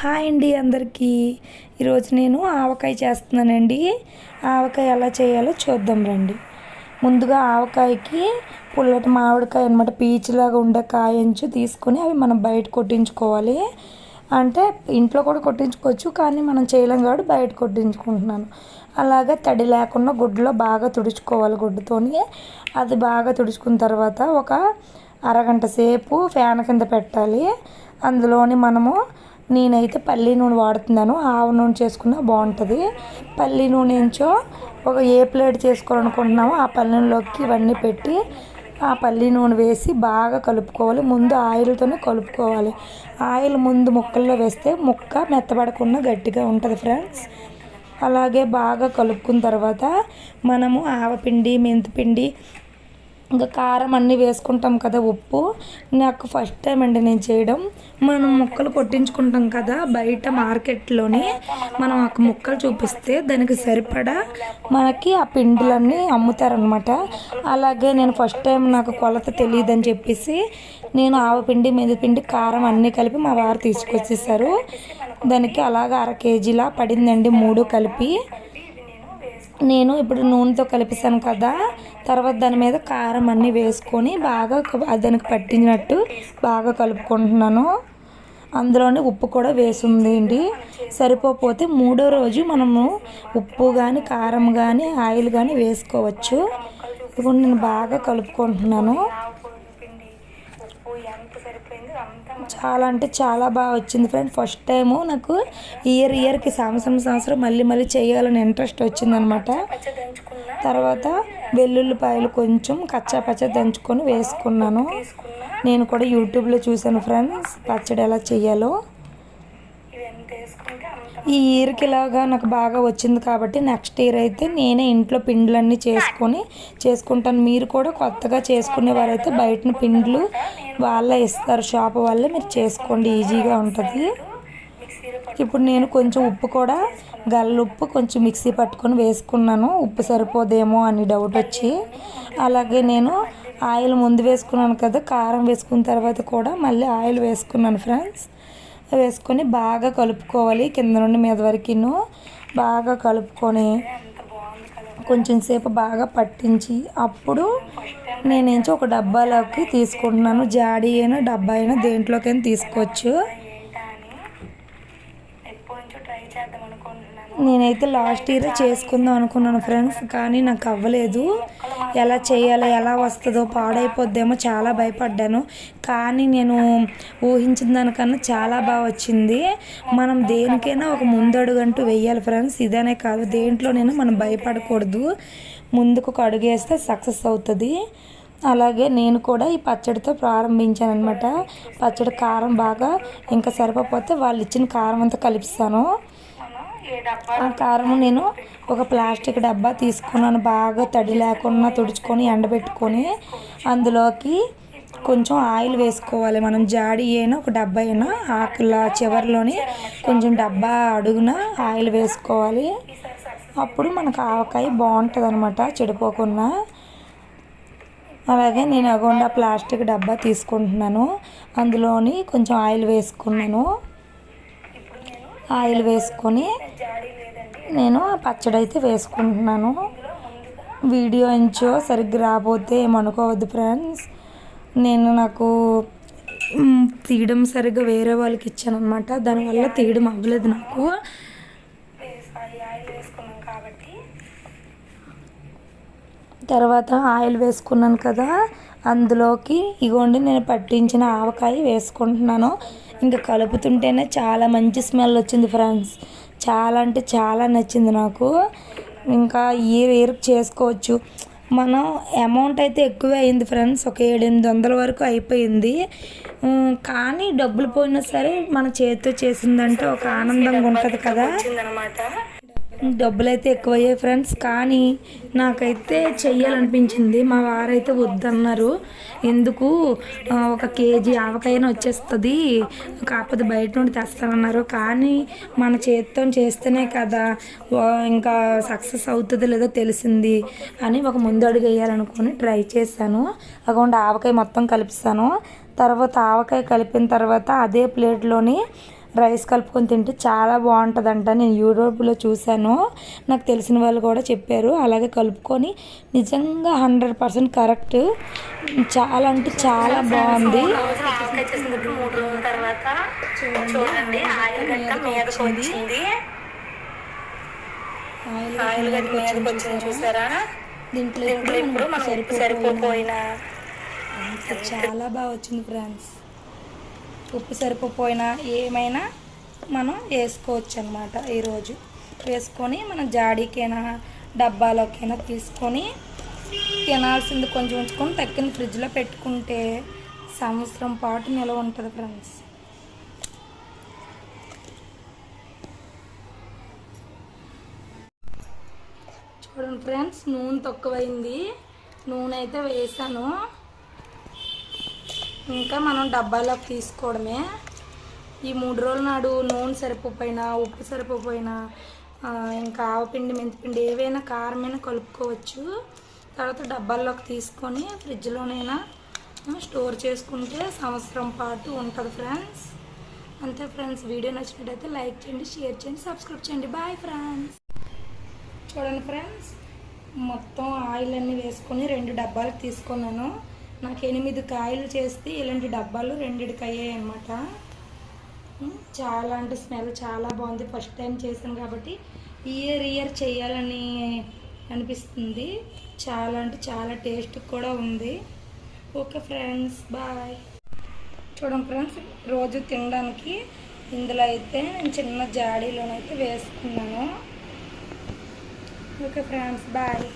Hi అండి అందరికీ. ఈరోజు నేను ఆవకాయ చేస్తున్నానండి. ఆవకాయ ఎలా చేయాలో చూద్దాం రండి. ముందుగా ఆవకాయకి పుల్లటి మామిడికాయ అనమాట పీచులాగా ఉండే కాయంచు తీసుకొని అవి మనం బయట కొట్టించుకోవాలి. అంటే ఇంట్లో కూడా కొట్టించుకోవచ్చు కానీ మనం చేయలేం కాబట్టి బయట కొట్టించుకుంటున్నాను. అలాగే తడి లేకుండా గుడ్డలో బాగా తుడుచుకోవాలి గుడ్డతోని. అది బాగా తుడుచుకున్న తర్వాత ఒక అరగంట సేపు ఫ్యాన్ కింద పెట్టాలి. అందులోని మనము నేనైతే పల్లి నూనె వాడుతున్నాను. ఆవ నూనె చేసుకున్నా బాగుంటుంది. పల్లి నూనె ఏంచో ఒక ఏ ప్లేట్ చేసుకోవాలనుకుంటున్నామో ఆ పల్లి ఇవన్నీ పెట్టి ఆ పల్లి నూనె వేసి బాగా కలుపుకోవాలి. ముందు ఆయిల్తోనే కలుపుకోవాలి. ఆయిల్ ముందు ముక్కల్లో వేస్తే ముక్క మెత్తబడకుండా గట్టిగా ఉంటుంది ఫ్రెండ్స్. అలాగే బాగా కలుపుకున్న తర్వాత మనము ఆవపిండి మెంతిపిండి ఇంకా కారం అన్నీ వేసుకుంటాం కదా ఉప్పు. నాకు ఫస్ట్ టైం అండి నేను చేయడం. మనం ముక్కలు కొట్టించుకుంటాం కదా బయట మార్కెట్లోని మనం ఒక ముక్కలు చూపిస్తే దానికి సరిపడా మనకి ఆ పిండిలన్నీ అమ్ముతారనమాట అలాగే నేను ఫస్ట్ టైం నాకు కొలత తెలియదని చెప్పేసి నేను ఆవపిండి మెదిపిండి కారం అన్నీ కలిపి మా వారు తీసుకొచ్చేసారు. దానికి అలాగ అర కేజీలా పడిందండి మూడు కలిపి. నేను ఇప్పుడు నూనెతో కలిపిస్తాను కదా. తర్వాత దాని మీద కారం అన్నీ వేసుకొని బాగా దానికి పట్టినట్టు బాగా కలుపుకుంటున్నాను. అందులోనే ఉప్పు కూడా వేసింది అండి సరిపోతే మూడో రోజు మనము ఉప్పు కానీ కారం కానీ ఆయిల్ కానీ వేసుకోవచ్చు. ఇప్పుడు నేను బాగా కలుపుకుంటున్నాను. చాలా అంటే చాలా బాగా వచ్చింది ఫ్రెండ్ ఫస్ట్ టైము నాకు ఇయర్ ఇయర్కి సంవత్సరం సంవత్సరం మళ్ళీ మళ్ళీ చేయాలని ఇంట్రెస్ట్ వచ్చిందనమాట. తర్వాత వెల్లుల్లిపాయలు కొంచెం కచ్చా పచ్చ దంచుకొని వేసుకున్నాను. నేను కూడా యూట్యూబ్లో చూశాను ఫ్రెండ్స్ పచ్చడి ఎలా చేయాలో. ఈ ఇయర్కి ఇలాగా నాకు బాగా వచ్చింది కాబట్టి నెక్స్ట్ ఇయర్ అయితే నేనే ఇంట్లో పిండ్లన్నీ చేసుకొని చేసుకుంటాను. మీరు కూడా కొత్తగా చేసుకునే వారైతే బయటన పిండ్లు వాళ్ళే ఇస్తారు. షాప్ వాళ్ళే మీరు చేసుకోండి ఈజీగా ఉంటుంది. ఇప్పుడు నేను కొంచెం ఉప్పు కూడా గల్లుప్పు కొంచెం మిక్సీ పట్టుకొని వేసుకున్నాను. ఉప్పు సరిపోదేమో అని డౌట్ వచ్చి. అలాగే నేను ఆయిల్ ముందు వేసుకున్నాను కదా కారం వేసుకున్న తర్వాత కూడా మళ్ళీ ఆయిల్ వేసుకున్నాను ఫ్రెండ్స్ వేసుకొని బాగా కలుపుకోవాలి కింద నుండి మీద వరకు బాగా కలుపుకొని కొంచెం సేపు బాగా పట్టించి అప్పుడు నేనేంచి ఒక డబ్బాలోకి తీసుకుంటున్నాను. జాడీ అయినా డబ్బా అయినా దేంట్లోకైనా తీసుకోవచ్చు. నేనైతే లాస్ట్ ఇయర్ చేసుకుందాం అనుకున్నాను ఫ్రెండ్స్ కానీ నాకు అవ్వలేదు. ఎలా చేయాలో ఎలా వస్తుందో పాడైపోద్దేమో చాలా భయపడ్డాను. కానీ నేను ఊహించిన దానికన్నా చాలా బాగా వచ్చింది. మనం దేనికైనా ఒక ముందడుగు అంటూ వెయ్యాలి ఫ్రెండ్స్ ఇదనే కాదు. దేంట్లోనైనా మనం భయపడకూడదు. ముందుకు ఒక అడుగు వేస్తే సక్సెస్ అవుతుంది. అలాగే నేను కూడా ఈ పచ్చడితో ప్రారంభించాను అనమాట పచ్చడి కారం బాగా ఇంకా సరిపోతే వాళ్ళు ఇచ్చిన కారం అంతా కలిపిస్తాను. ఆ కారం నేను ఒక ప్లాస్టిక్ డబ్బా తీసుకున్నాను. బాగా తడి లేకుండా తుడుచుకొని ఎండబెట్టుకొని అందులోకి కొంచెం ఆయిల్ వేసుకోవాలి. మనం జాడి అయినా ఒక డబ్బా అయినా ఆకుల చివరిలోని కొంచెం డబ్బా అడుగున ఆయిల్ వేసుకోవాలి. అప్పుడు మనకు ఆవకాయ బాగుంటుంది అనమాట చెడిపోకుండా. అలాగే నేను అగోండా ప్లాస్టిక్ డబ్బా తీసుకుంటున్నాను. అందులోని కొంచెం ఆయిల్ వేసుకున్నాను. ఆయిల్ వేసుకొని నేను పచ్చడి అయితే వేసుకుంటున్నాను. వీడియో ఎంచో సరిగ్గా రాబోతే ఏమనుకోవద్దు ఫ్రెండ్స్. నేను నాకు తీయడం సరిగ్గా వేరే వాళ్ళకి ఇచ్చాను అనమాట దానివల్ల తీయడం అవ్వలేదు నాకు. తర్వాత ఆయిల్ వేసుకున్నాను కదా అందులోకి ఇగోండి నేను పట్టించిన ఆవకాయ వేసుకుంటున్నాను. ఇంకా కలుపుతుంటేనే చాలా మంచి స్మెల్ వచ్చింది ఫ్రెండ్స్. చాలా అంటే చాలా నచ్చింది నాకు. ఇంకా ఇయర్ ఇయర్ చేసుకోవచ్చు. మనం అమౌంట్ అయితే ఎక్కువే అయింది ఫ్రెండ్స్. ఒక ఏడెనిమిది వందల వరకు అయిపోయింది. కానీ డబ్బులు పోయినా సరే మన చేతితో చేసిందంటే ఒక ఆనందంగా ఉంటుంది కదా. డబ్బులు అయితే ఎక్కువయ్యాయి ఫ్రెండ్స్ కానీ నాకైతే చెయ్యాలనిపించింది. మా వారైతే వద్దన్నారు. ఎందుకు? ఒక కేజీ ఆవకాయన వచ్చేస్తుంది కాకపోతే బయట నుండి తెస్తానన్నారు. కానీ మన చేత్తో చేస్తేనే కదా ఇంకా సక్సెస్ అవుతుందో లేదో తెలిసింది అని ఒక ముందు అడుగు వేయాలనుకుని ట్రై చేశాను. అకౌంట్ ఆవకాయ మొత్తం కలిపిస్తాను. తర్వాత ఆవకాయ కలిపిన తర్వాత అదే ప్లేట్లోని రైస్ కలుపుకొని తింటే చాలా బాగుంటుందంట. నేను యూట్యూబ్లో చూశాను. నాకు తెలిసిన వాళ్ళు కూడా చెప్పారు. అలాగే కలుపుకొని నిజంగా హండ్రెడ్ పర్సెంట్ కరెక్ట్. చాలా అంటే చాలా బాగుంది. ఆవకాయ చేసినప్పుడు మూడు రోజుల తర్వాత చూడండి ఆయిల్ గట్ట మీదకి వచ్చింది. ఆయిల్ గట్ట మీదకి వచ్చింది చూసారా? దీంట్లో ఇప్పుడు సరిపోయిన చాలా బాగా వచ్చింది ఫ్రెండ్స్. ఉప్పు సరిపోయినా ఏమైనా మనం వేసుకోవచ్చు అనమాట ఈరోజు. వేసుకొని మనం జాడీకైనా డబ్బాలోకైనా తీసుకొని తినాల్సింది కొంచెం ఉంచుకొని తక్కిన ఫ్రిడ్జ్లో పెట్టుకుంటే సంవత్సరం పాటు నిల్వ ఉంటుంది ఫ్రెండ్స్. చూడండి ఫ్రెండ్స్ నూనె తక్కువైంది. నూనె అయితే వేసాను. ఇంకా మనం డబ్బాలోకి తీసుకోవడమే. ఈ మూడు రోజుల నాడు నూనె సరిపోయినా ఉప్పు సరిపోయినా ఇంకా ఆవపిండి మెంతిపిండి ఏవైనా కారమైనా కలుపుకోవచ్చు. తర్వాత డబ్బాల్లోకి తీసుకొని ఫ్రిడ్జ్లోనైనా స్టోర్ చేసుకుంటే సంవత్సరం పాటు ఉంటుంది ఫ్రెండ్స్. అంతే ఫ్రెండ్స్ వీడియో నచ్చినట్టయితే లైక్ చేయండి షేర్ చేయండి సబ్స్క్రైబ్ చేయండి. Bye friends. చూడండి ఫ్రెండ్స్ మొత్తం ఆయిల్ అన్నీ వేసుకొని రెండు డబ్బాలు తీసుకున్నాను. నాకు ఎనిమిది కాయలు చేస్తే ఇలాంటి డబ్బాలు రెండిటికి అయ్యాయి అనమాట చాలా అంటే స్మెల్ చాలా బాగుంది. ఫస్ట్ టైం చేశాను కాబట్టి ఇయర్ ఇయర్ చేయాలని అనిపిస్తుంది. చాలా అంటే చాలా టేస్ట్ కూడా ఉంది. Okay friends bye. చూడండి ఫ్రెండ్స్ రోజు తినడానికి ఇందులో అయితే నేను చిన్న జాడీలోనైతే వేసుకున్నాను. Okay friends bye.